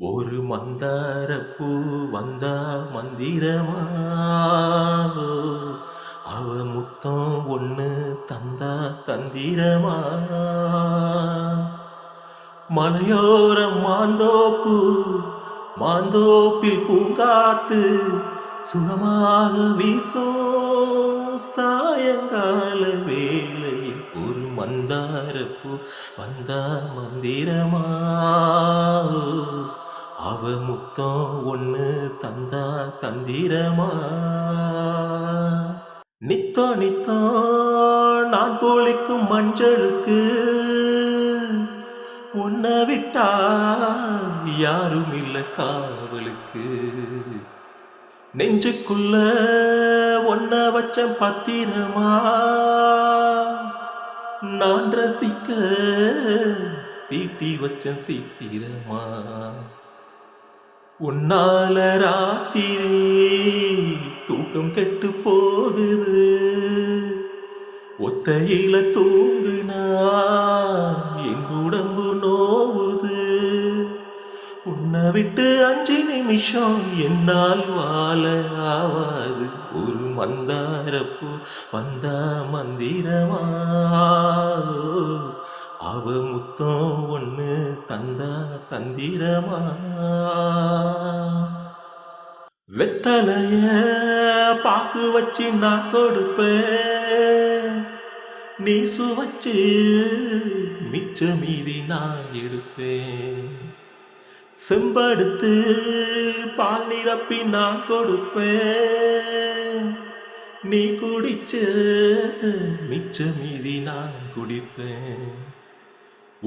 ஒரு மந்தார பூ வந்தா மந்திரமா? அவ முத்தம் ஒன்று தந்தா தந்திரமா? மலையோரம் மாந்தோப்பு மாந்தோப்பில் பூங்காத்து சுகமாக வீசும் சாயங்கால வேளையில் ஒரு மந்தார பூ வந்தா மந்திரமா? அவ முத்தம் ஒன்னு தந்தா தந்திரமா? நித்தோ நித்தோ நான் கோழிக்கும் மஞ்சளுக்கு. உன்னை விட்டா யாரும் இல்லை காவலுக்கு. நெஞ்சுக்குள்ள ஒன்ன வச்ச பத்திரமா? நான் ரசிக்க தீட்டி வச்ச சீத்திரமா? உன்னால ராத்திரி தூக்கம் கெட்டு போகுது. ஒத்தையில தூங்குனா விட்டு அஞ்சு நிமிஷம் என்னால் வாழ ஆவாது. ஒரு மந்தாரப்பூ வந்தா மந்திரமா? அவ முத்தம் ஒன்று தந்தா தந்திரமா? வெத்தலைய பாக்கு வச்சு நான் தொடுப்பேன். நீ சுவச்சு மிச்ச மீதி நான் எடுப்பேன். செம்படுத்து பால் நிரப்பி நான் கொடுப்பேன். நீ குடிச்சு மிச்ச மீதி நான் குடிப்பேன்.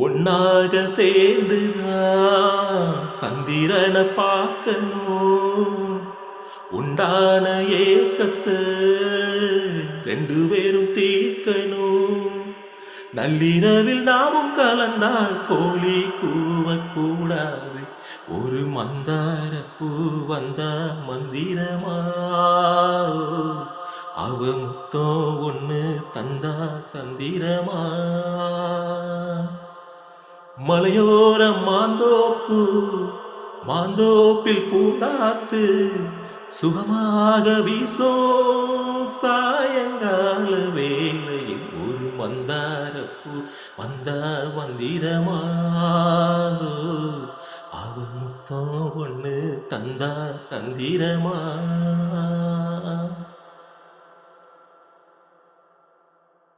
ஒன்னாக சேர்ந்து சந்திரனை பார்க்கணும். உண்டான ஏக்கத்தை ரெண்டு பேரும் தீ நள்ளிரவில் நாமும் கலந்தால் கோழி கூவக்கூடாது ஒரு மந்தார பூ வந்தா மந்திரமா? அவ முத்தம் ஒன்று தந்தா தந்திரமா? மலையோர மாந்தோப்பு மாந்தோப்பில் பூந்தாத்து சுகமாக வீசோ சாயங்கால வேலையில் ஒரு மந்தாரப்பூ வந்தார் மந்திரமா அவ முத்தம் ஒன்று தந்தா தந்திரமா